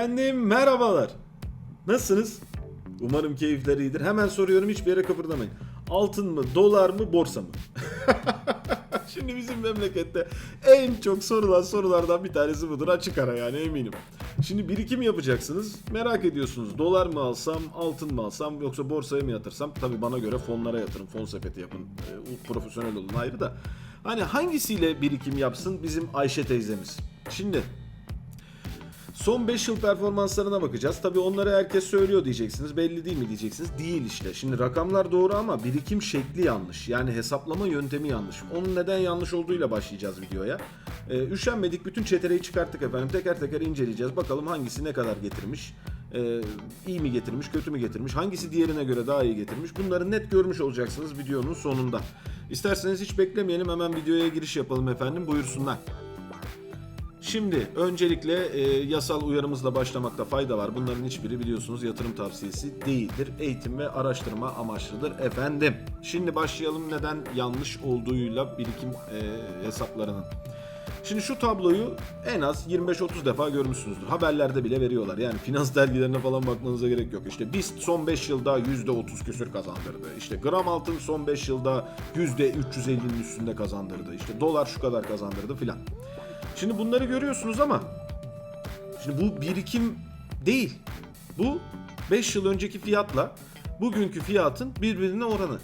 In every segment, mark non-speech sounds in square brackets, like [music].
Efendim merhabalar. Nasılsınız? Umarım keyifler iyidir. Hemen soruyorum hiçbir yere kıpırdamayın. Altın mı, dolar mı, borsa mı? [laughs] Şimdi bizim memlekette en çok sorulan sorulardan bir tanesi budur. Açık ara yani eminim. Şimdi birikim yapacaksınız. Merak ediyorsunuz. Dolar mı alsam, altın mı alsam yoksa borsaya mı yatırsam? Tabii bana göre fonlara yatırın. Fon sepeti yapın. E, profesyonel olun ayrı da. Hani hangisiyle birikim yapsın bizim Ayşe teyzemiz? Şimdi Son 5 yıl performanslarına bakacağız. Tabii onları herkes söylüyor diyeceksiniz. Belli değil mi diyeceksiniz. Değil işte. Şimdi rakamlar doğru ama birikim şekli yanlış. Yani hesaplama yöntemi yanlış. Onun neden yanlış olduğuyla başlayacağız videoya. Ee, üşenmedik bütün çetereyi çıkarttık efendim. Teker teker inceleyeceğiz. Bakalım hangisi ne kadar getirmiş. Ee, iyi mi getirmiş, kötü mü getirmiş, hangisi diğerine göre daha iyi getirmiş. Bunları net görmüş olacaksınız videonun sonunda. İsterseniz hiç beklemeyelim hemen videoya giriş yapalım efendim. Buyursunlar. Şimdi öncelikle e, yasal uyarımızla başlamakta fayda var. Bunların hiçbiri biliyorsunuz yatırım tavsiyesi değildir. Eğitim ve araştırma amaçlıdır efendim. Şimdi başlayalım neden yanlış olduğuyla birikim e, hesaplarının. Şimdi şu tabloyu en az 25-30 defa görmüşsünüzdür. Haberlerde bile veriyorlar. Yani finans [laughs] dergilerine falan bakmanıza gerek yok. İşte BIST son 5 yılda %30 küsür kazandırdı. İşte gram altın son 5 yılda %350'nin üstünde kazandırdı. İşte dolar şu kadar kazandırdı filan. Şimdi bunları görüyorsunuz ama şimdi bu birikim değil. Bu 5 yıl önceki fiyatla bugünkü fiyatın birbirine oranı.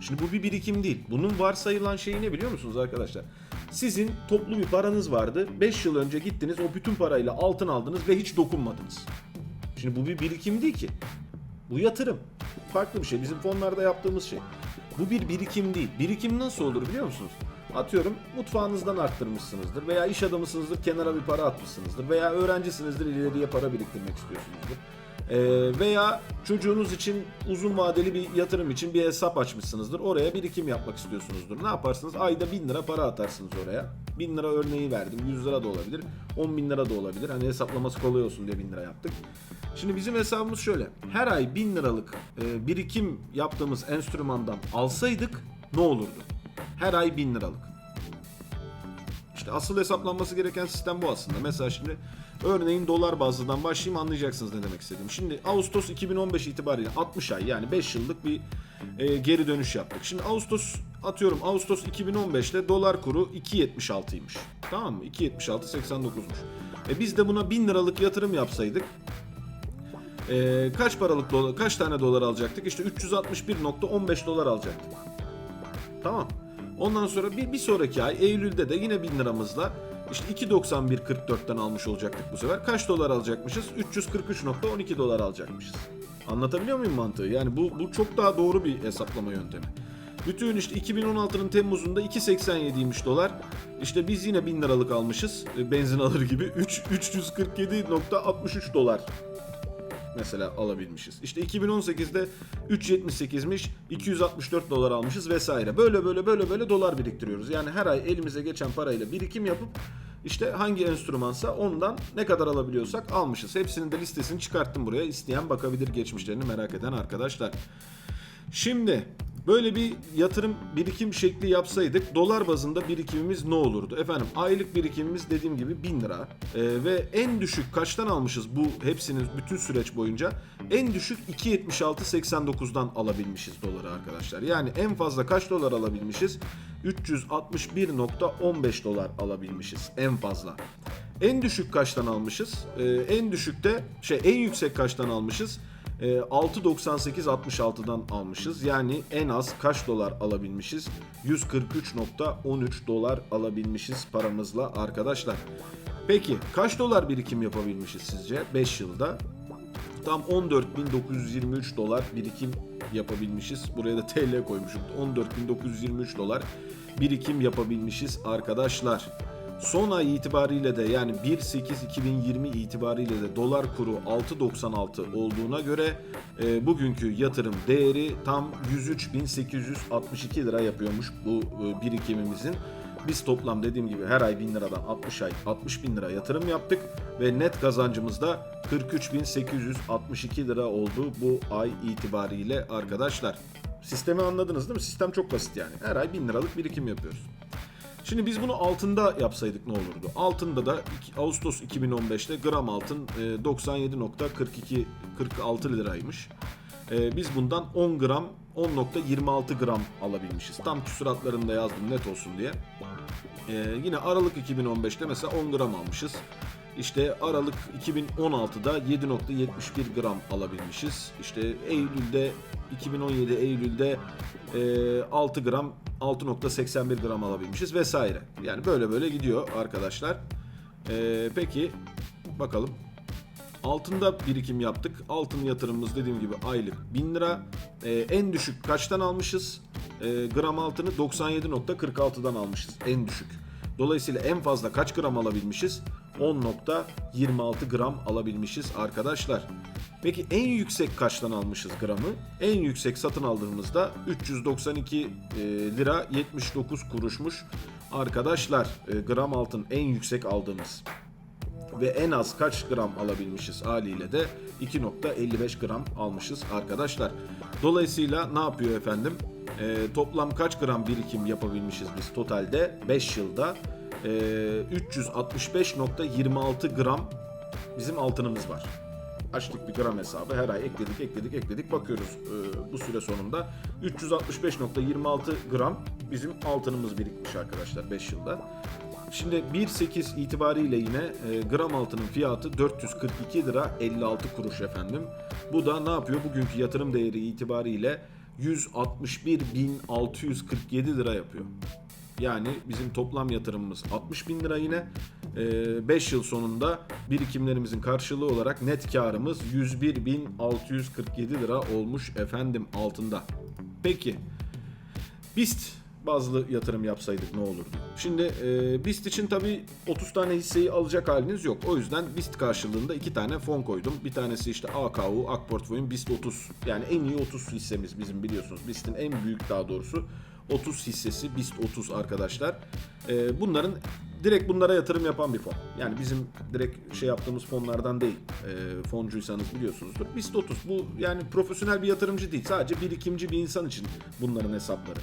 Şimdi bu bir birikim değil. Bunun varsayılan şeyi ne biliyor musunuz arkadaşlar? Sizin toplu bir paranız vardı. 5 yıl önce gittiniz o bütün parayla altın aldınız ve hiç dokunmadınız. Şimdi bu bir birikim değil ki. Bu yatırım. Farklı bir şey. Bizim fonlarda yaptığımız şey. Bu bir birikim değil. Birikim nasıl olur biliyor musunuz? Atıyorum mutfağınızdan arttırmışsınızdır veya iş adamısınızdır kenara bir para atmışsınızdır veya öğrencisinizdir ileriye para biriktirmek istiyorsunuzdur. Ee, veya çocuğunuz için uzun vadeli bir yatırım için bir hesap açmışsınızdır. Oraya birikim yapmak istiyorsunuzdur. Ne yaparsınız? Ayda 1000 lira para atarsınız oraya. 1000 lira örneği verdim. 100 lira da olabilir. 10 bin lira da olabilir. Hani hesaplaması kolay olsun diye 1000 lira yaptık. Şimdi bizim hesabımız şöyle. Her ay 1000 liralık e, birikim yaptığımız enstrümandan alsaydık ne olurdu? Her ay 1000 liralık. İşte asıl hesaplanması gereken sistem bu aslında. Mesela şimdi örneğin dolar bazlıdan başlayayım anlayacaksınız ne demek istediğim. Şimdi Ağustos 2015 itibariyle 60 ay yani 5 yıllık bir e, geri dönüş yaptık. Şimdi Ağustos atıyorum Ağustos 2015'te dolar kuru 2.76'ymış. Tamam mı? 2.76.89'muş. E biz de buna 1000 liralık yatırım yapsaydık e, kaç paralık dolar, kaç tane dolar alacaktık? İşte 361.15 dolar alacaktık. Tamam. Ondan sonra bir, bir sonraki ay Eylül'de de yine 1000 liramızla işte 2.91.44'ten almış olacaktık bu sefer. Kaç dolar alacakmışız? 343.12 dolar alacakmışız. Anlatabiliyor muyum mantığı? Yani bu, bu çok daha doğru bir hesaplama yöntemi. Bütün işte 2016'nın Temmuz'unda 2.87'ymiş dolar. İşte biz yine 1000 liralık almışız. e, Benzin alır gibi. 3, 347.63 dolar mesela alabilmişiz. İşte 2018'de 3.78'miş 264 dolar almışız vesaire. Böyle böyle böyle böyle dolar biriktiriyoruz. Yani her ay elimize geçen parayla birikim yapıp işte hangi enstrümansa ondan ne kadar alabiliyorsak almışız. Hepsinin de listesini çıkarttım buraya. İsteyen bakabilir geçmişlerini merak eden arkadaşlar. Şimdi böyle bir yatırım birikim şekli yapsaydık dolar bazında birikimimiz ne olurdu? Efendim aylık birikimimiz dediğim gibi 1000 lira Ee, ve en düşük kaçtan almışız bu hepsinin bütün süreç boyunca? En düşük 2.76.89'dan alabilmişiz doları arkadaşlar. Yani en fazla kaç dolar alabilmişiz? 361.15 dolar alabilmişiz en fazla. En düşük kaçtan almışız? Ee, en düşükte şey en yüksek kaçtan almışız? Ee, 6.98.66'dan almışız. Yani en az kaç dolar alabilmişiz? 143.13 dolar alabilmişiz paramızla arkadaşlar. Peki kaç dolar birikim yapabilmişiz sizce 5 yılda? Tam 14.923 dolar birikim yapabilmişiz. Buraya da TL koymuşum. 14.923 dolar birikim yapabilmişiz arkadaşlar. Son ay itibariyle de yani 1.8.2020 itibariyle de dolar kuru 6.96 olduğuna göre e, bugünkü yatırım değeri tam 103.862 lira yapıyormuş bu e, birikimimizin. Biz toplam dediğim gibi her ay 1000 liradan 60 ay 60 bin lira yatırım yaptık ve net kazancımız da 43.862 lira oldu bu ay itibariyle arkadaşlar. Sistemi anladınız değil mi? Sistem çok basit yani. Her ay 1000 liralık birikim yapıyoruz. Şimdi biz bunu altında yapsaydık ne olurdu? Altında da Ağustos 2015'te gram altın e, 97.42 46 liraymış. E, biz bundan 10 gram 10.26 gram alabilmişiz. Tam küsuratlarında yazdım net olsun diye. E, yine Aralık 2015'te mesela 10 gram almışız. İşte Aralık 2016'da 7.71 gram alabilmişiz. İşte Eylül'de 2017 Eylül'de e, 6 gram 6.81 gram alabilmişiz vesaire. Yani böyle böyle gidiyor arkadaşlar. E, peki bakalım. Altında birikim yaptık. Altın yatırımımız dediğim gibi aylık 1000 lira. E, en düşük kaçtan almışız? E, gram altını 97.46'dan almışız en düşük. Dolayısıyla en fazla kaç gram alabilmişiz? 10.26 gram alabilmişiz arkadaşlar. Peki en yüksek kaçtan almışız gramı? En yüksek satın aldığımızda 392 e, lira 79 kuruşmuş. Arkadaşlar e, gram altın en yüksek aldığımız ve en az kaç gram alabilmişiz haliyle de 2.55 gram almışız arkadaşlar. Dolayısıyla ne yapıyor efendim? Ee, toplam kaç gram birikim yapabilmişiz biz totalde 5 yılda? Ee, 365.26 gram bizim altınımız var. Açtık bir gram hesabı her ay ekledik ekledik ekledik bakıyoruz ee, bu süre sonunda 365.26 gram bizim altınımız birikmiş arkadaşlar 5 yılda. Şimdi 1.8 itibariyle yine e, gram altının fiyatı 442 lira 56 kuruş efendim. Bu da ne yapıyor? Bugünkü yatırım değeri itibariyle 161.647 lira yapıyor. Yani bizim toplam yatırımımız 60 bin lira yine. 5 yıl sonunda birikimlerimizin karşılığı olarak net karımız 101.647 lira olmuş efendim altında. Peki BIST bazlı yatırım yapsaydık ne olurdu? Şimdi e, BIST için tabii 30 tane hisseyi alacak haliniz yok. O yüzden BIST karşılığında iki tane fon koydum. Bir tanesi işte AKU, AK Portföy'ün BIST 30. Yani en iyi 30 hissemiz bizim biliyorsunuz. BIST'in en büyük daha doğrusu 30 hissesi BIST 30 arkadaşlar. E, bunların direkt bunlara yatırım yapan bir fon. Yani bizim direkt şey yaptığımız fonlardan değil. E, foncuysanız biliyorsunuzdur. BIST 30 bu yani profesyonel bir yatırımcı değil. Sadece birikimci bir insan için bunların hesapları.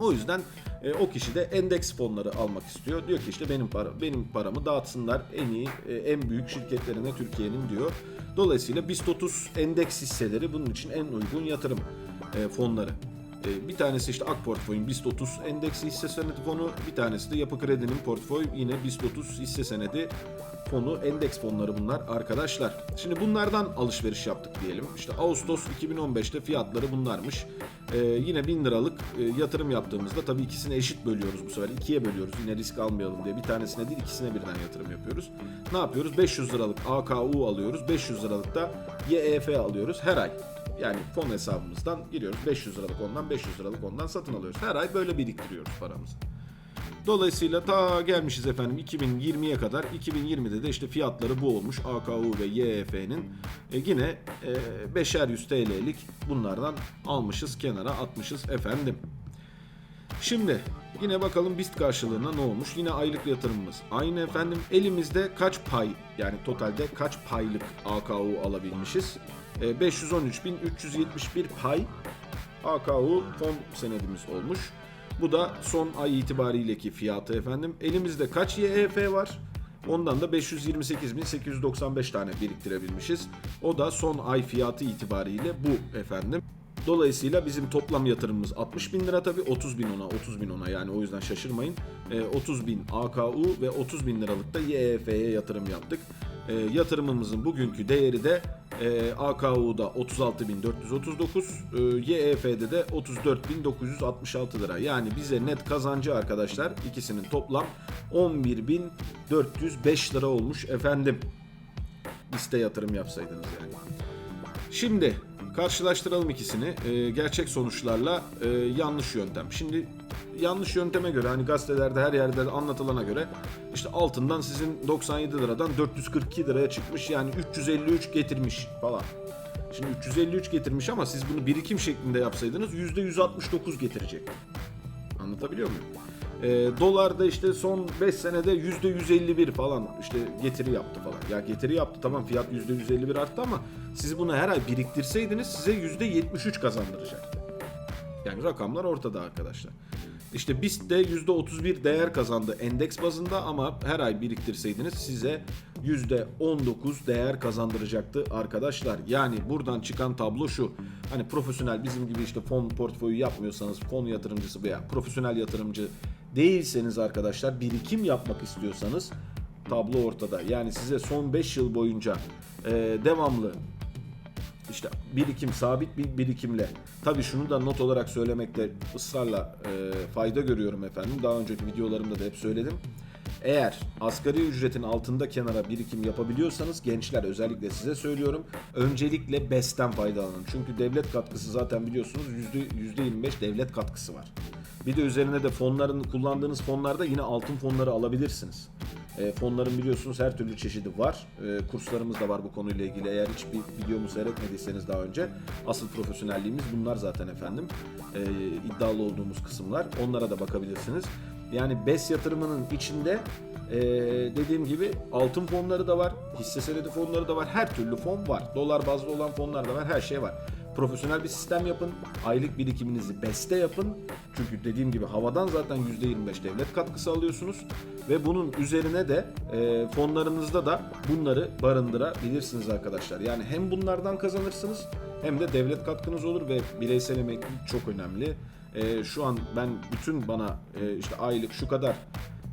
O yüzden e, o kişi de endeks fonları almak istiyor. Diyor ki işte benim para benim paramı dağıtsınlar en iyi e, en büyük şirketlerine Türkiye'nin diyor. Dolayısıyla BIST 30 endeks hisseleri bunun için en uygun yatırım e, fonları. E, bir tanesi işte Ak Portföy'ün BIST 30 endeks hisse senedi fonu, bir tanesi de Yapı Kredi'nin portföy yine BIST 30 hisse senedi fonu, endeks fonları bunlar arkadaşlar. Şimdi bunlardan alışveriş yaptık diyelim. İşte Ağustos 2015'te fiyatları bunlarmış. Ee, yine 1000 liralık e, yatırım yaptığımızda tabii ikisini eşit bölüyoruz bu sefer. ikiye bölüyoruz yine risk almayalım diye. Bir tanesine değil ikisine birden yatırım yapıyoruz. Ne yapıyoruz? 500 liralık AKU alıyoruz. 500 liralık da YEF alıyoruz her ay. Yani fon hesabımızdan giriyoruz. 500 liralık ondan 500 liralık ondan satın alıyoruz. Her ay böyle biriktiriyoruz paramızı. Dolayısıyla ta gelmişiz efendim 2020'ye kadar. 2020'de de işte fiyatları bu olmuş. AKU ve YEF'nin. E, yine e, beşer yüz TL'lik bunlardan almışız kenara atmışız efendim. Şimdi yine bakalım BIST karşılığında ne olmuş? Yine aylık yatırımımız. Aynı efendim elimizde kaç pay yani totalde kaç paylık AKU alabilmişiz? E, 513.371 pay AKU fon senedimiz olmuş. Bu da son ay itibariyleki fiyatı efendim. Elimizde kaç YEF var? Ondan da 528.895 tane biriktirebilmişiz. O da son ay fiyatı itibariyle bu efendim. Dolayısıyla bizim toplam yatırımımız 60 bin lira tabi 30 bin ona 30 bin ona yani o yüzden şaşırmayın. Ee, 30 bin AKU ve 30 bin liralık da YEF'ye yatırım yaptık. Ee, yatırımımızın bugünkü değeri de e, AKU'da 36.439, e, YEF'de de 34.966 lira. Yani bize net kazancı arkadaşlar ikisinin toplam 11.405 lira olmuş efendim. Liste yatırım yapsaydınız yani. Şimdi karşılaştıralım ikisini e, gerçek sonuçlarla e, yanlış yöntem. Şimdi yanlış yönteme göre hani gazetelerde her yerde anlatılana göre işte altından sizin 97 liradan 442 liraya çıkmış yani 353 getirmiş falan. Şimdi 353 getirmiş ama siz bunu birikim şeklinde yapsaydınız %169 getirecek. Anlatabiliyor muyum? E, dolar da işte son 5 senede %151 falan işte getiri yaptı falan. Ya getiri yaptı tamam fiyat %151 arttı ama siz bunu her ay biriktirseydiniz size %73 kazandıracaktı. Yani rakamlar ortada arkadaşlar. İşte BIST de %31 değer kazandı endeks bazında ama her ay biriktirseydiniz size %19 değer kazandıracaktı arkadaşlar. Yani buradan çıkan tablo şu. Hani profesyonel bizim gibi işte fon portföyü yapmıyorsanız fon yatırımcısı veya profesyonel yatırımcı değilseniz arkadaşlar birikim yapmak istiyorsanız tablo ortada. Yani size son 5 yıl boyunca e, devamlı işte birikim sabit bir birikimle tabii şunu da not olarak söylemekte ısrarla e, fayda görüyorum efendim. Daha önceki videolarımda da hep söyledim. Eğer asgari ücretin altında kenara birikim yapabiliyorsanız gençler özellikle size söylüyorum. Öncelikle BES'ten faydalanın. Çünkü devlet katkısı zaten biliyorsunuz %, %25 devlet katkısı var. Bir de üzerine de fonların kullandığınız fonlarda yine altın fonları alabilirsiniz. E, fonların biliyorsunuz her türlü çeşidi var. E, kurslarımız da var bu konuyla ilgili. Eğer hiçbir videomu seyretmediyseniz daha önce asıl profesyonelliğimiz bunlar zaten efendim. E, iddialı olduğumuz kısımlar. Onlara da bakabilirsiniz. Yani BES yatırımının içinde e, dediğim gibi altın fonları da var, hisse senedi fonları da var, her türlü fon var. Dolar bazlı olan fonlar da var, her şey var. Profesyonel bir sistem yapın, aylık birikiminizi BES'te yapın. Çünkü dediğim gibi havadan zaten %25 devlet katkısı alıyorsunuz ve bunun üzerine de e, fonlarınızda da bunları barındırabilirsiniz arkadaşlar. Yani hem bunlardan kazanırsınız hem de devlet katkınız olur ve bireysel emeklilik çok önemli. E, şu an ben bütün bana e, işte aylık şu kadar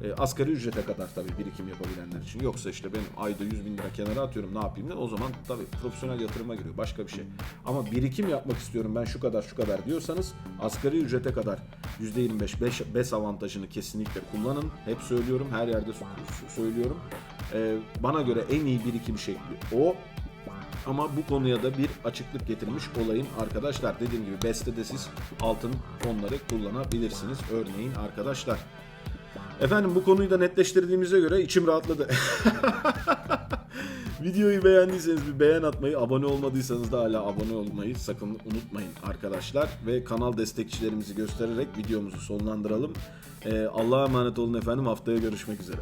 e, asgari ücrete kadar tabii birikim yapabilenler için. Yoksa işte ben ayda 100 bin lira kenara atıyorum ne yapayım ne o zaman tabii profesyonel yatırıma giriyor başka bir şey. Ama birikim yapmak istiyorum ben şu kadar şu kadar diyorsanız asgari ücrete kadar %25 beş- BES avantajını kesinlikle kullanın. Hep söylüyorum her yerde söylüyorum. E, bana göre en iyi birikim şekli o. Ama bu konuya da bir açıklık getirmiş olayım arkadaşlar. Dediğim gibi BES'te de siz altın fonları kullanabilirsiniz. Örneğin arkadaşlar. Efendim bu konuyu da netleştirdiğimize göre içim rahatladı. [laughs] Videoyu beğendiyseniz bir beğen atmayı, abone olmadıysanız da hala abone olmayı sakın unutmayın arkadaşlar. Ve kanal destekçilerimizi göstererek videomuzu sonlandıralım. Ee, Allah'a emanet olun efendim. Haftaya görüşmek üzere.